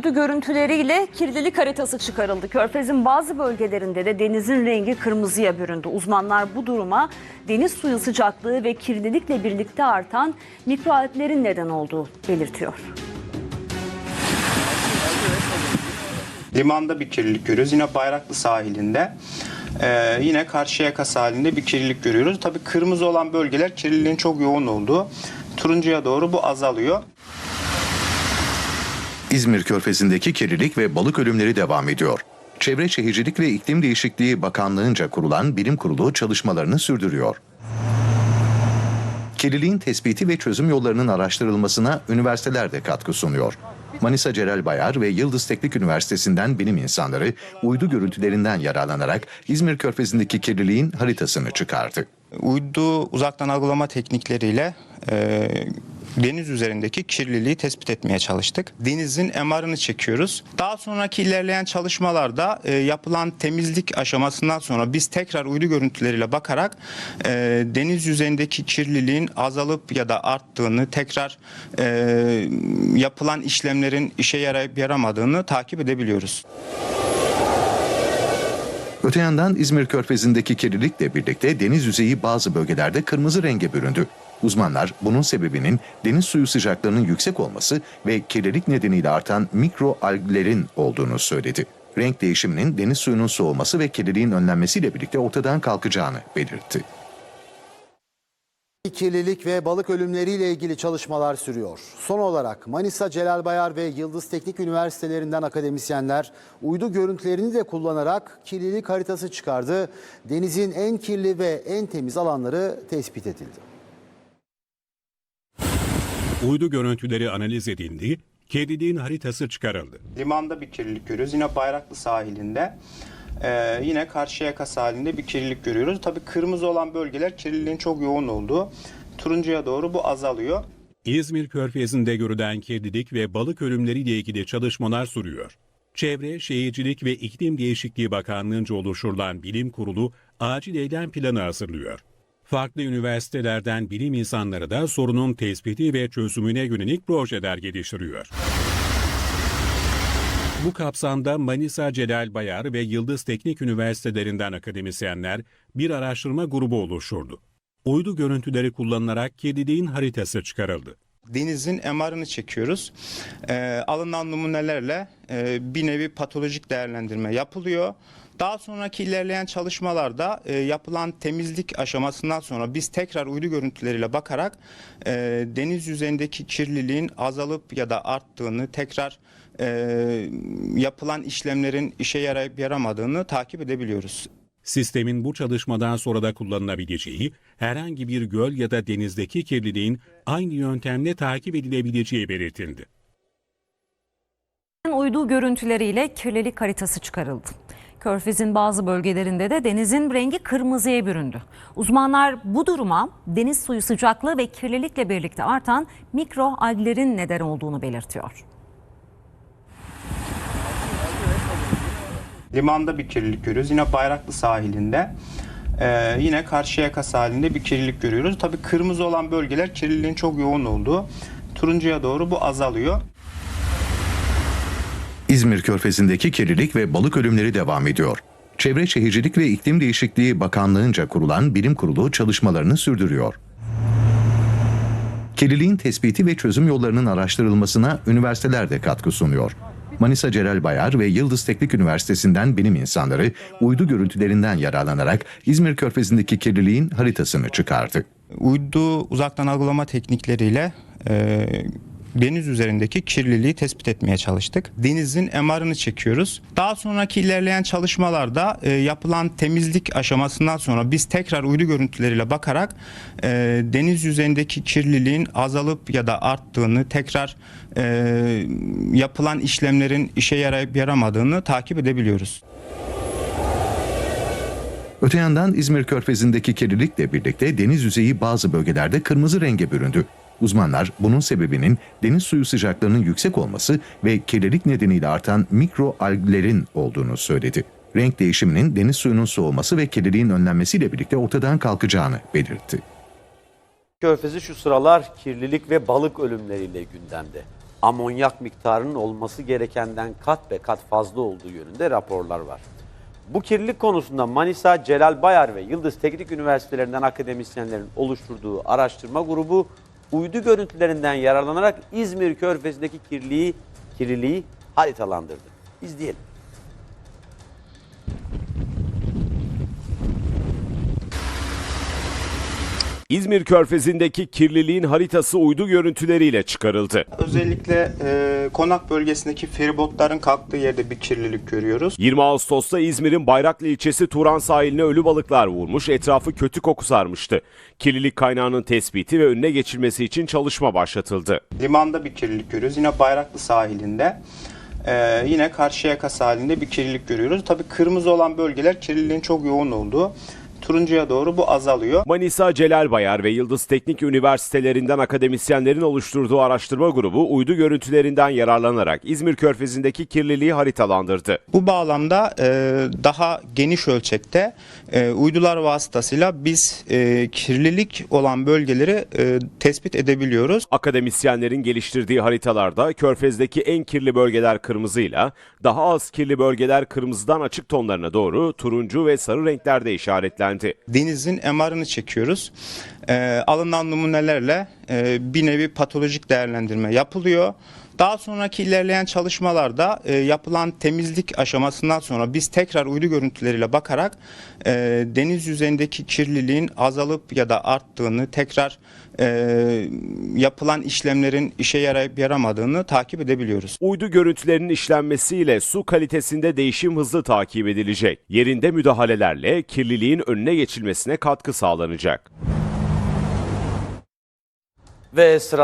uydu görüntüleriyle kirlilik haritası çıkarıldı. Körfez'in bazı bölgelerinde de denizin rengi kırmızıya büründü. Uzmanlar bu duruma deniz suyu sıcaklığı ve kirlilikle birlikte artan mikroalglerin neden olduğu belirtiyor. Limanda bir kirlilik görüyoruz. Yine Bayraklı sahilinde. Ee, yine Karşıyaka sahilinde bir kirlilik görüyoruz. Tabii kırmızı olan bölgeler kirliliğin çok yoğun olduğu. Turuncuya doğru bu azalıyor. İzmir Körfezi'ndeki kirlilik ve balık ölümleri devam ediyor. Çevre Şehircilik ve İklim Değişikliği Bakanlığı'nca kurulan bilim kurulu çalışmalarını sürdürüyor. Kirliliğin tespiti ve çözüm yollarının araştırılmasına üniversiteler de katkı sunuyor. Manisa Celal Bayar ve Yıldız Teknik Üniversitesi'nden bilim insanları uydu görüntülerinden yararlanarak İzmir Körfezi'ndeki kirliliğin haritasını çıkardı. Uydu uzaktan algılama teknikleriyle e, deniz üzerindeki kirliliği tespit etmeye çalıştık. Denizin MR'ını çekiyoruz. Daha sonraki ilerleyen çalışmalarda e, yapılan temizlik aşamasından sonra biz tekrar uydu görüntüleriyle bakarak e, deniz yüzeyindeki kirliliğin azalıp ya da arttığını, tekrar e, yapılan işlemlerin işe yarayıp yaramadığını takip edebiliyoruz. Öte yandan İzmir Körfezi'ndeki kirlilikle birlikte deniz yüzeyi bazı bölgelerde kırmızı renge büründü. Uzmanlar bunun sebebinin deniz suyu sıcaklığının yüksek olması ve kirlilik nedeniyle artan mikroalglerin olduğunu söyledi. Renk değişiminin deniz suyunun soğuması ve kirliliğin önlenmesiyle birlikte ortadan kalkacağını belirtti. Kirlilik ve balık ölümleriyle ilgili çalışmalar sürüyor. Son olarak Manisa Celal Bayar ve Yıldız Teknik Üniversitelerinden akademisyenler uydu görüntülerini de kullanarak kirlilik haritası çıkardı. Denizin en kirli ve en temiz alanları tespit edildi. Uydu görüntüleri analiz edildi, kirliliğin haritası çıkarıldı. Limanda bir kirlilik görüyoruz. Yine Bayraklı sahilinde. Ee, yine Karşıyaka sahilinde bir kirlilik görüyoruz. Tabii kırmızı olan bölgeler kirliliğin çok yoğun olduğu. Turuncuya doğru bu azalıyor. İzmir Körfezi'nde görülen kirlilik ve balık ölümleriyle ilgili çalışmalar sürüyor. Çevre, Şehircilik ve İklim Değişikliği Bakanlığı'nca oluşturulan bilim kurulu acil eylem planı hazırlıyor. Farklı üniversitelerden bilim insanları da sorunun tespiti ve çözümüne yönelik projeler geliştiriyor. Bu kapsamda Manisa Celal Bayar ve Yıldız Teknik Üniversitelerinden akademisyenler bir araştırma grubu oluşturdu. Uydu görüntüleri kullanılarak kirliliğin haritası çıkarıldı. Denizin MR'ını çekiyoruz. Ee, alınan numunelerle e, bir nevi patolojik değerlendirme yapılıyor. Daha sonraki ilerleyen çalışmalarda e, yapılan temizlik aşamasından sonra biz tekrar uydu görüntüleriyle bakarak e, deniz yüzeyindeki kirliliğin azalıp ya da arttığını, tekrar e, yapılan işlemlerin işe yarayıp yaramadığını takip edebiliyoruz. Sistemin bu çalışmadan sonra da kullanılabileceği, herhangi bir göl ya da denizdeki kirliliğin aynı yöntemle takip edilebileceği belirtildi. Uydu görüntüleriyle kirlilik haritası çıkarıldı. Körfez'in bazı bölgelerinde de denizin rengi kırmızıya büründü. Uzmanlar bu duruma deniz suyu sıcaklığı ve kirlilikle birlikte artan mikroalglerin neden olduğunu belirtiyor. Limanda bir kirlilik görüyoruz. Yine Bayraklı sahilinde. Ee, yine Karşıyaka sahilinde bir kirlilik görüyoruz. Tabii kırmızı olan bölgeler kirliliğin çok yoğun olduğu. Turuncuya doğru bu azalıyor. İzmir Körfezi'ndeki kirlilik ve balık ölümleri devam ediyor. Çevre Şehircilik ve İklim Değişikliği Bakanlığı'nca kurulan bilim kurulu çalışmalarını sürdürüyor. Kirliliğin tespiti ve çözüm yollarının araştırılmasına üniversiteler de katkı sunuyor. Manisa Celal Bayar ve Yıldız Teknik Üniversitesi'nden bilim insanları uydu görüntülerinden yararlanarak İzmir Körfezi'ndeki kirliliğin haritasını çıkardı. Uydu uzaktan algılama teknikleriyle e, deniz üzerindeki kirliliği tespit etmeye çalıştık. Denizin MR'ını çekiyoruz. Daha sonraki ilerleyen çalışmalarda e, yapılan temizlik aşamasından sonra biz tekrar uydu görüntüleriyle bakarak e, deniz yüzeyindeki kirliliğin azalıp ya da arttığını, tekrar e, yapılan işlemlerin işe yarayıp yaramadığını takip edebiliyoruz. Öte yandan İzmir Körfezi'ndeki kirlilikle birlikte deniz yüzeyi bazı bölgelerde kırmızı renge büründü. Uzmanlar bunun sebebinin deniz suyu sıcaklığının yüksek olması ve kirlilik nedeniyle artan mikroalglerin olduğunu söyledi. Renk değişiminin deniz suyunun soğuması ve kirliliğin önlenmesiyle birlikte ortadan kalkacağını belirtti. Körfezi şu sıralar kirlilik ve balık ölümleriyle gündemde. amonyak miktarının olması gerekenden kat be kat fazla olduğu yönünde raporlar var. Bu kirlilik konusunda Manisa, Celal Bayar ve Yıldız Teknik Üniversitelerinden akademisyenlerin oluşturduğu araştırma grubu uydu görüntülerinden yararlanarak İzmir Körfezi'ndeki kirliliği, kirliliği haritalandırdı. İzleyelim. İzmir Körfezi'ndeki kirliliğin haritası uydu görüntüleriyle çıkarıldı. Özellikle e, konak bölgesindeki feribotların kalktığı yerde bir kirlilik görüyoruz. 20 Ağustos'ta İzmir'in Bayraklı ilçesi Turan sahiline ölü balıklar vurmuş, etrafı kötü koku sarmıştı. Kirlilik kaynağının tespiti ve önüne geçilmesi için çalışma başlatıldı. Limanda bir kirlilik görüyoruz. Yine Bayraklı sahilinde. e, yine Karşıyaka sahilinde bir kirlilik görüyoruz. Tabii kırmızı olan bölgeler kirliliğin çok yoğun olduğu. Turuncuya doğru bu azalıyor. Manisa, Celal Bayar ve Yıldız Teknik Üniversitelerinden akademisyenlerin oluşturduğu araştırma grubu uydu görüntülerinden yararlanarak İzmir Körfezi'ndeki kirliliği haritalandırdı. Bu bağlamda e, daha geniş ölçekte e, uydular vasıtasıyla biz e, kirlilik olan bölgeleri e, tespit edebiliyoruz. Akademisyenlerin geliştirdiği haritalarda Körfez'deki en kirli bölgeler kırmızıyla, daha az kirli bölgeler kırmızıdan açık tonlarına doğru turuncu ve sarı renklerde işaretlendi. Denizin MR'ını çekiyoruz. E, alınan numunelerle e, bir nevi patolojik değerlendirme yapılıyor. Daha sonraki ilerleyen çalışmalarda e, yapılan temizlik aşamasından sonra biz tekrar uydu görüntüleriyle bakarak e, deniz yüzeyindeki kirliliğin azalıp ya da arttığını tekrar e, yapılan işlemlerin işe yarayıp yaramadığını takip edebiliyoruz. Uydu görüntülerinin işlenmesiyle su kalitesinde değişim hızlı takip edilecek. Yerinde müdahalelerle kirliliğin önüne geçilmesine katkı sağlanacak. Ve sıra